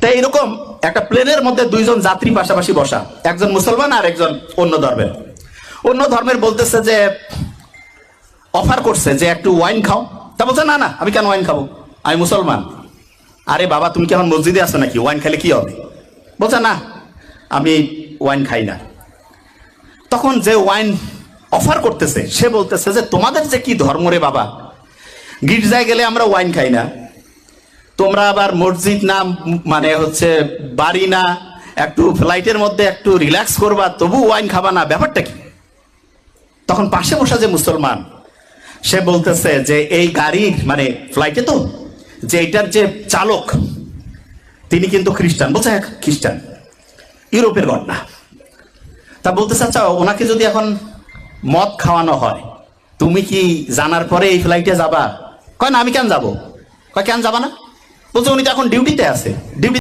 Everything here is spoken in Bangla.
তো এইরকম একটা প্লেনের মধ্যে দুইজন যাত্রী পাশাপাশি বসা, একজন মুসলমান আর একজন অন্য ধর্মের। অন্য ধর্মের বলতেছে যে অফার করছে যে একটু ওয়াইন খাও। তা বলছে, না না, আমি কেন ওয়াইন খাব? আমি মুসলমান। আরে বাবা, তুমি কি এখন মসজিদে আছো নাকি? ওয়াইন খেলে কি হবে? বলছে, না, আমি ওয়াইন খাই না। তখন যে ওয়াইন অফার করতেছে, সে বলতেছে যে, তোমাদের যে কি ধর্ম রে বাবা? গির্জায় গেলে আমরা ওয়াইন খাই না। তোমরা আবার মসজিদ না মানে হচ্ছে বাড়ি না, একটু ফ্লাইটের মধ্যে একটু রিল্যাক্স করবা, তবু ওয়াইন খাবা না, ব্যাপারটা কি? তখন পাশে বসা যে মুসলমান, সে বলতেছে যে এই গাড়ির মানে ফ্লাইটে তো, যে এটার যে চালক, তিনি কিন্তু খ্রিস্টান, বলছে হ্যাঁ খ্রিস্টান, ইউরোপের ঘটনা তা বলতেছে আচ্ছা ওনাকে যদি এখন মদ খাওয়ানো হয়, তুমি কি জানার পরে এই ফ্লাইটে যাবা? কয়, না, আমি কেন যাব? কয়, কেন যাবা না? বলছে উনি তো এখন ডিউটিতে আছে। ডিউটি